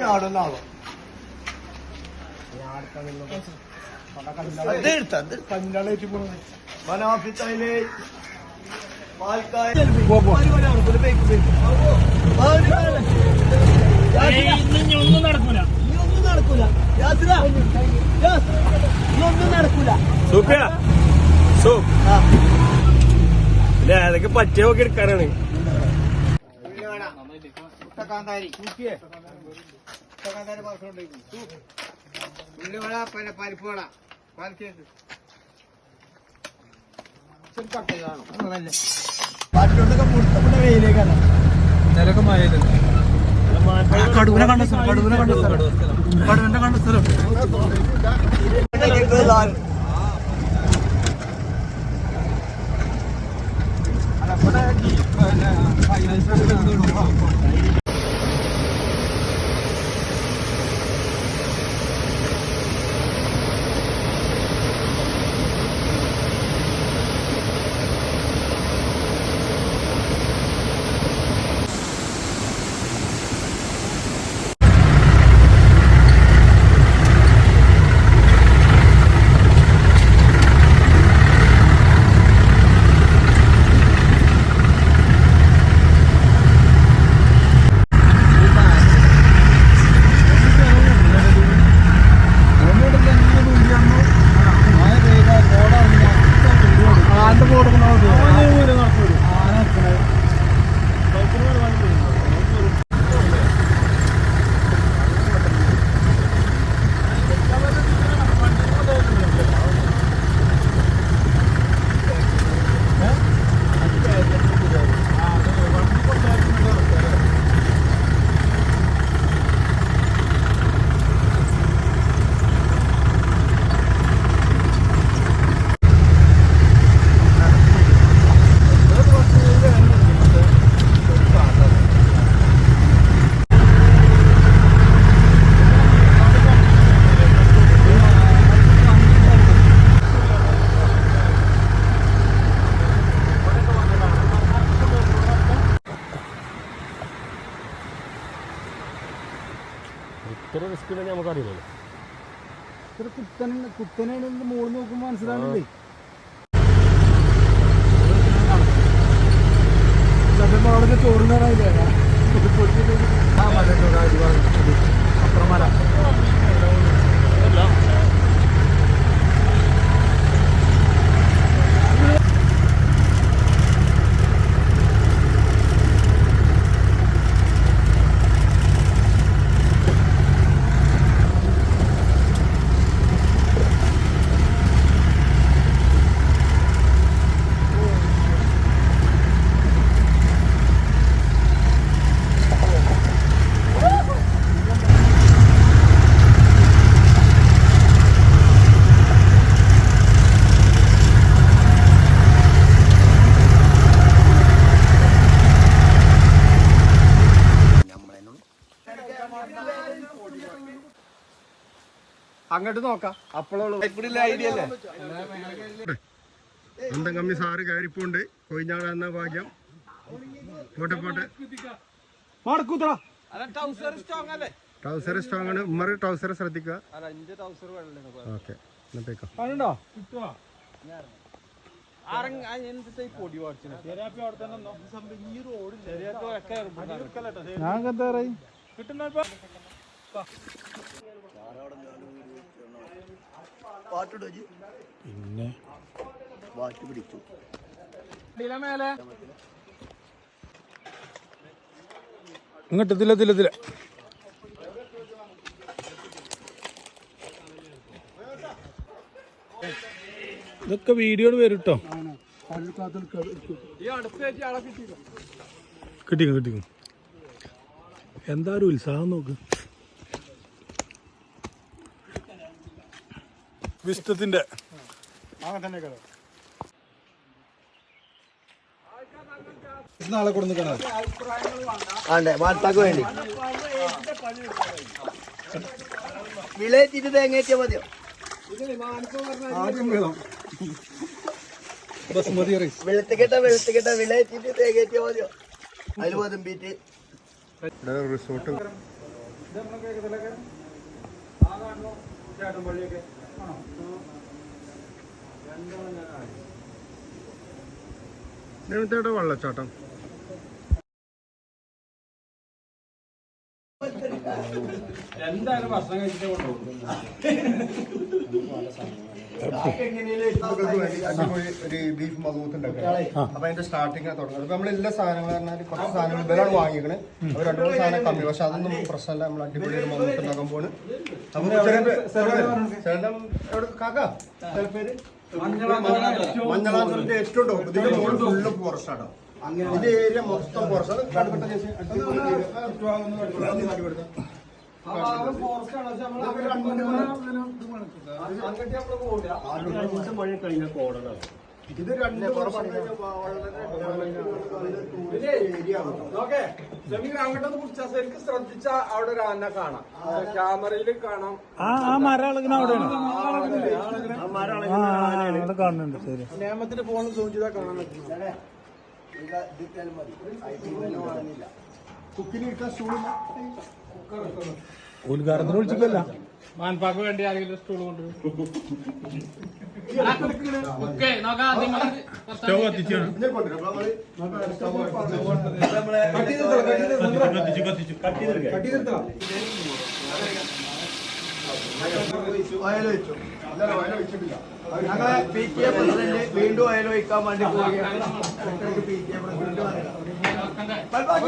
ചാടുന്നാവും മനാഫിത്തയിലെ പാൽക്കായ ഒന്നും നടക്കൂല. ഒന്നും നടക്കൂല. യാത്ര ഒന്നും നടക്കൂല. സൂപ്യ. സൂപ്പ് ഇല്ല അതൊക്കെ പറ്റിയ നോക്കി എടുക്കാനാണ്. മുട്ടക്കാന്താരി മുട്ടക്കാന്താരി പാത്രമുണ്ട് ഉള്ളിവട പിന്നെ ബാക്കിയുള്ളതൊക്കെ മുട്ടപ്പുള്ള വെയിലേക്കാണ് കടുവനെ കണ്ട സ്ഥലം കടുവനെ കണ്ട സ്ഥലം. കടുവന്റെ കണ്ട സ്ഥലം. ഇത്ര അവിടെ ചോറുണ്ടാറായില്ലേ അപ്പുറമല അങ്ങോട്ട് നോക്കാം. അപ്പോഴുള്ള അന്തം കമ്മി സാറ് കയറിപ്പോണ്ട്. കൊയിഞ്ഞാട് എന്ന ഭാഗ്യം. പോട്ടെ പോട്ടെ. ട്രൗസർ സ്ട്രോങ് ആണ്. ഉമ്മർ ട്രൗസർ ശ്രദ്ധിക്കുക. ഓക്കെ. എന്നിട്ടേക്കോ ഞാൻ എന്താ പറയും? പിന്നെ? വാറ്റ് പിടിച്ചു. ഇങ്ങോട്ട് ഇതില ഇതില ഇതില. ഇതൊക്കെ വീഡിയോ വരും കേട്ടോ കിട്ടിക്കും കിട്ടിക്കും എന്താ ഒരു ഉത്സാഹം നോക്ക്. വിഷ്ടത്തിന്റെ നാളെ കൊടുക്കണം വാർത്താക്ക് വേണ്ടി. മതിയോ? ആദ്യം വേണം. ബസ്മതി റൈസ്. വെളുത്തുകെട്ട വെളുത്തുകെട്ട വിളയെത്തിട്ട് തേങ്ങ മതിയോ? അതിൽ പതിമ്പിട്ട് ഇവിടെ റിസോർട്ട് ആ കാണുന്നു. ഇവിടുത്തെ വെള്ളച്ചാട്ടം. എന്തായാലും ഭക്ഷണം കഴിച്ചിട്ടേ കൊണ്ടുപോകും ഒരു ബീഫ് മധൂത്ത് അപ്പൊ അതിന്റെ സ്റ്റാർട്ടിങ് തുടങ്ങുന്നത് അപ്പൊ നമ്മൾ എല്ലാ സാധനങ്ങൾ പറഞ്ഞാൽ കുറച്ച് സാധനങ്ങൾ ഇവരാണ് വാങ്ങിക്കണത് അപ്പൊ രണ്ടു മൂന്ന് സാധനം കമ്മി പക്ഷെ അതൊന്നും പ്രശ്നമല്ല നമ്മൾ അടിപൊളി ഒരു മധൂത്ത് ഉണ്ടാക്കാൻ പോണ് അപ്പൊ ചെറിയ എവിടെ കാക്ക പേര് ഏറ്റവും ടോപ്പ്. ഇതിന്റെ ഫുള്ള് ഫോറസ്റ്റ് ആണ് ഇതിന്റെ ഏരിയ മൊത്തം ഫോറസ്റ്റ്. ഇത് രണ്ട് അങ്ങോട്ടൊന്ന് ശരിക്കും ശ്രദ്ധിച്ച അവിടെ ഒരു ആന കാണാം ക്യാമറയിൽ കാണാം ആ ആ മരം ഇളകുന്ന അവിടെയാണ് ആ അവിടെ കാണുന്നുണ്ട് ശരി നിയമത്തിന്റെ ഫോൺ സൂം ചെയ്താൽ കാണാൻ പറ്റും കുക്കിന് ഇട്ട സ്റ്റൂളില്ല ഉദ്ഘാടനത്തിന് വിളിച്ചിട്ടല്ല. മാൻപാക്ക് വേണ്ടി ആരെങ്കിലും സ്റ്റൂൾ കൊണ്ടുവരും. കത്തി കത്തിച്ചാണ് ഇതിനെ കൊണ്ടുവരും അപ്പൊ നമ്മൾ കത്തിച്ചു കത്തിച്ചു ഓയിൽ വെച്ചു ഇല്ല, വയല ഞങ്ങളെ പി കെ പ്രസിഡന്റ് വീണ്ടും അയലോയിക്കാൻ വേണ്ടി പോവുകയാണ്. ഇടയ്ക്കിടയ്ക്ക് പി കെ പ്രസിഡന്റ്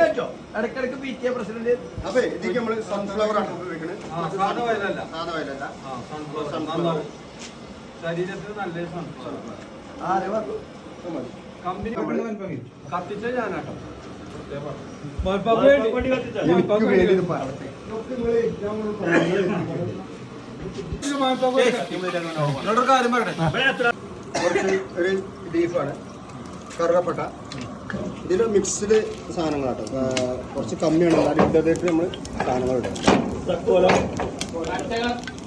വെച്ചോ? ഇടയ്ക്കിടയ്ക്ക് പി കെ പ്രസിഡന്റ് അപ്പൊ ഇതിക്ക് നമ്മൾ സൺഫ്ലവർ ആണ് ഉപയോഗിക്കുന്നത് സാധാ വയലല്ല. സാധാ വയലല്ല. സൺഫ്ലവർ ശരീരത്തിന് നല്ല ആരെ പറഞ്ഞു കമ്പനി കത്തിച്ച ഞാനാട്ടോ. എനിക്ക് വേണ്ടി പറയട്ടെ കുറച്ച് ഒരു ഇതിൽ മിക്സ്ഡ് സാധനങ്ങളാട്ടോ. കുറച്ച് കമ്മിയാണ്. എന്നാലും ഇട്ടതായിട്ട് നമ്മൾ സാധനങ്ങൾ ഇടും.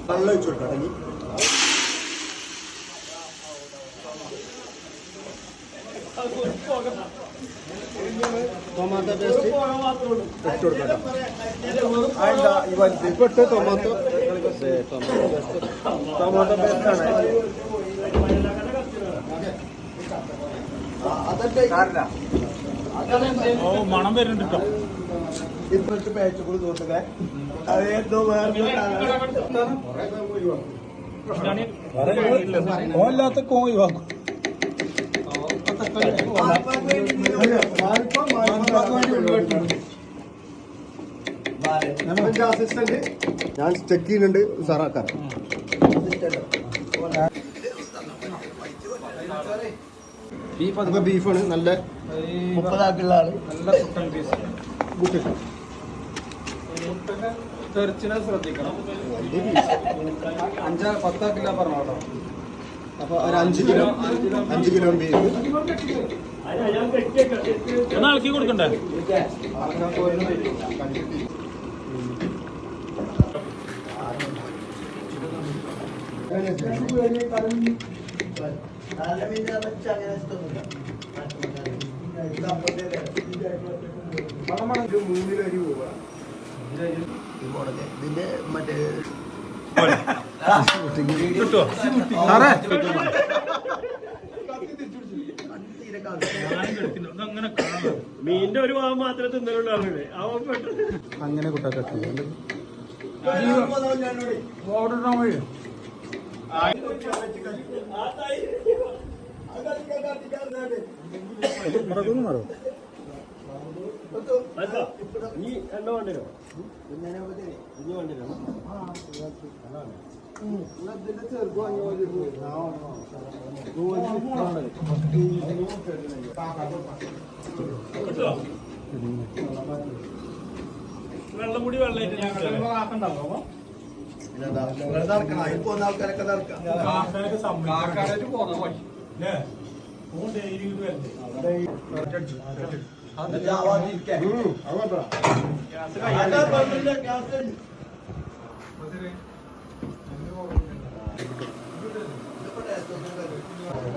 വെള്ളം ഒഴിച്ചു കൊടുക്കാം. ഇനി ടൊമാറ്റോ പേസ്റ്റ് ഇട്ട് കൊടുക്കാം ഇപ്പൊ ഇട്ട് tomato tomato paste tomato paste ആണ്. അതല്ലേ ഓ മണം വരുന്നുണ്ട് കേട്ടോ ഇപ്പോഴത്തെ പേച്ചുകൂടി തോന്നുക അതേതോ വേറെ ഓല്ലാത്ത കോ ഒഴിവാക്കും. എന്റെ അസിസ്റ്റന്റ് ഞാൻ ചെക്ക് ചെയ്യുന്നുണ്ട് സാറാക്കാൻ അപ്പൊ ബീഫാണ് നല്ല മുപ്പതാക്കുള്ള ആൾ. നല്ല കുട്ടൻ പീസ് കൂട്ടിട്ട് തെറിച്ചിനെ ശ്രദ്ധിക്കണം. അഞ്ചാ പത്താ കിലോ പറഞ്ഞോട്ടോ. അപ്പൊ ഒരു അഞ്ച് കിലോ അഞ്ച് കിലോ ബീഫ്. ഒന്ന് ഇളക്കി കൊടുക്കണ്ടേ? ഇതിന്റെ മറ്റേ കിട്ടുമോ അങ്ങനെ മീനിന്റെ ഒരു ഭാഗം മാത്രമേ തിന്നലുള്ളൂ അങ്ങനെ കുട്ടാക്കി നീ എണ്ണ വണ്ടിരോ ഇനി വേണ്ടല്ലോ വെള്ളം കൂടി വെള്ളമായിട്ട് പോകുന്ന വഴി ഡെയിലി വരണ്ടേ? അത് ഗ്യാസ് ഗ്യാസ്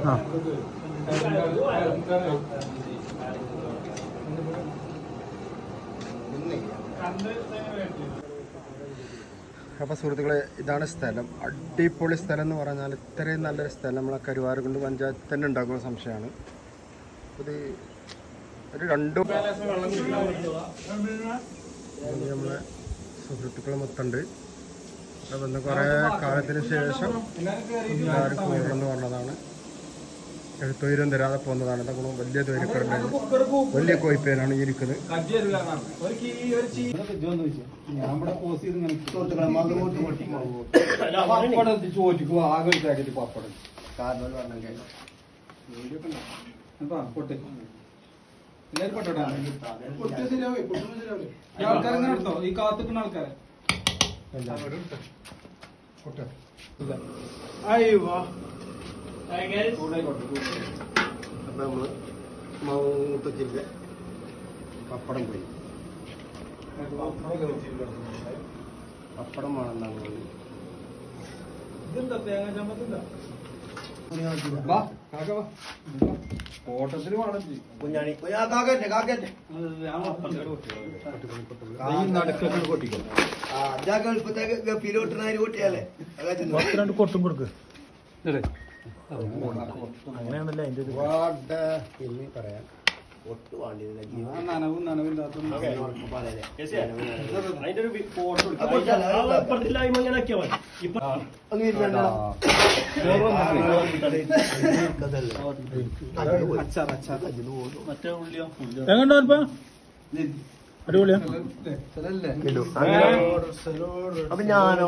ആ. അപ്പോൾ സുഹൃത്തുക്കളെ ഇതാണ് സ്ഥലം. അടിപൊളി സ്ഥലം എന്ന് പറഞ്ഞാൽ ഇത്രയും നല്ലൊരു സ്ഥലം നമ്മളെ കരുവാറ് കൊണ്ട് പഞ്ചായത്ത് തന്നെ ഉണ്ടാക്കുന്ന സംശയമാണ്. ഇത് ഒരു രണ്ടു നമ്മളെ സുഹൃത്തുക്കൾ മൊത്തമുണ്ട്. വന്ന് കുറേ കാലത്തിന് ശേഷം എല്ലാവർക്കും പറഞ്ഞതാണ് എഴുത്തൊയിരം തരാതെ പോകുന്നതാണ്. ഇതൊക്കെ വലിയ തൊഴിൽക്കാരുണ്ടായിരുന്നു വലിയ കോയിപ്പേനാണ് ഈ ഇരിക്കുന്നത്. ഞാൻ ഇവിടെ പോസ് ചെയ്ത് ഇങ്ങനെ സുഹൃത്തുക്കളെ മകമൂട്ട് പൊട്ടി പപ്പടം ചോദിക്കും ആകെ ഒരു പാക്കറ്റ് പപ്പടം കാരണം പറഞ്ഞെങ്കിൽ അപ്പൊ പൊട്ടെ എല്ലാവരും പൊട്ടോട്ടാ പൊട്ടിയ ശരിയാവേ പൊട്ടുമ്പോ ശരിയാവേ ഈ ആൾക്കാരെ ഇങ്ങനെ എടുത്തോ ഈ കാത്തുക്കുന്ന ആൾക്കാരെ അയ്യോ. അപ്പം നമ്മൾ മൗത്തച്ചിന്റെ പപ്പടം പോയി പപ്പടം വേണമെന്നാണ് വേണം കുഞ്ഞാണി. കുഞ്ഞാ കാക്കട്ടെ കാക്കട്ടെ ആ കൂട്ടിയാലേ. കൊട്ടും കൊടുക്ക് ഒരുപാട് പിന്നെ പറയാം. ഒട്ടു വേണ്ടിയില്ല ആ നനവും നനവില്ലാത്ത അതിന്റെ ഒരു ഫോട്ടോ അപ്പുറത്തില്ല ഇങ്ങനെ ആക്കിയാൽ മതി. ഇപ്പൊ മറ്റേ ഉള്ളിയോ? എങ്ങോട്ടോ അല്പ അടിപൊളിയാ. അപ്പൊ ഞാനോ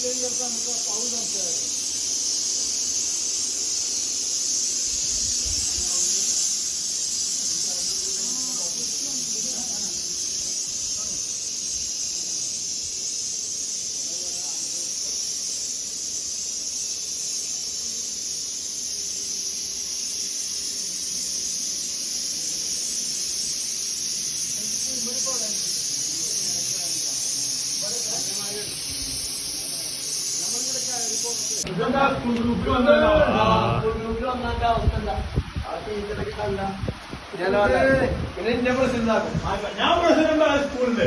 你要干那个包装去。എല്ലാതും കഴിഞ്ഞിട്ടല്ലേ ഞാൻ തിന്നത് എപ്പോഴും വിളിച്ചല്ലോ ഞാൻ അവിടെ ഇതാണ് വേണ്ടത് ഞാൻ പ്രസിഡന്റ് സ്കൂളിന്റെ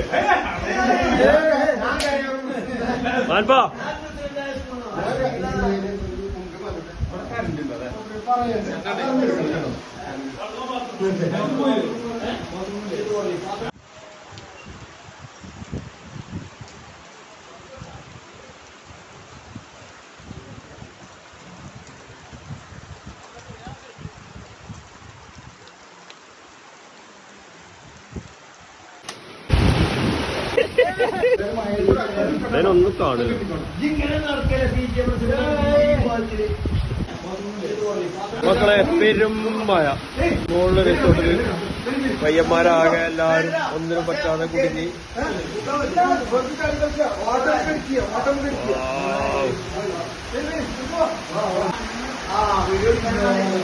മാൻപാ. ഞാനൊന്നും കാണില്ല ഇങ്ങനെ നടക്കല ജെ മക്കളെ പെരും മഴ. മുകളിലെ റിസോർട്ടിൽ പയ്യന്മാരാകെ എല്ലാരും ഒന്നിനും പറ്റാതെ കുടുങ്ങി. ആയിരുന്നു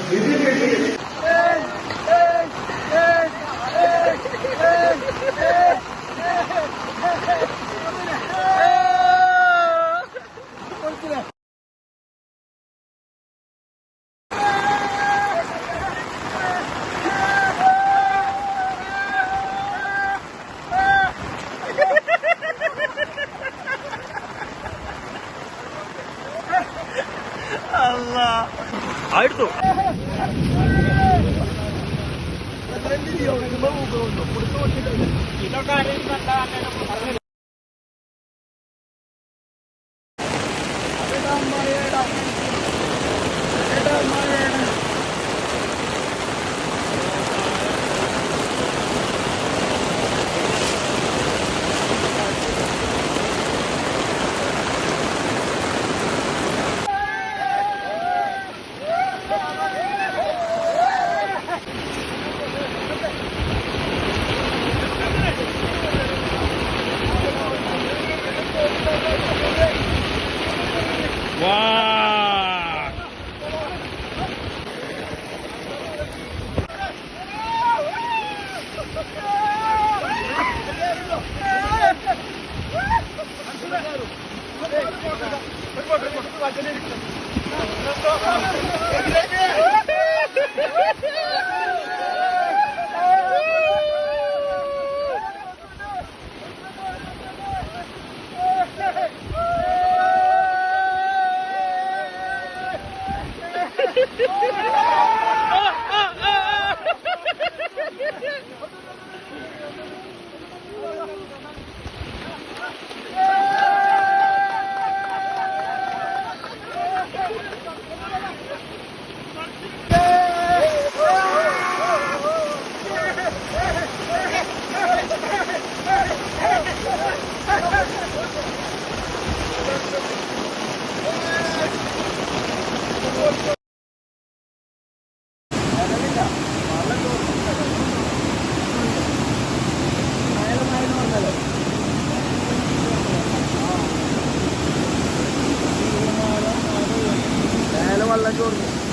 മേലെ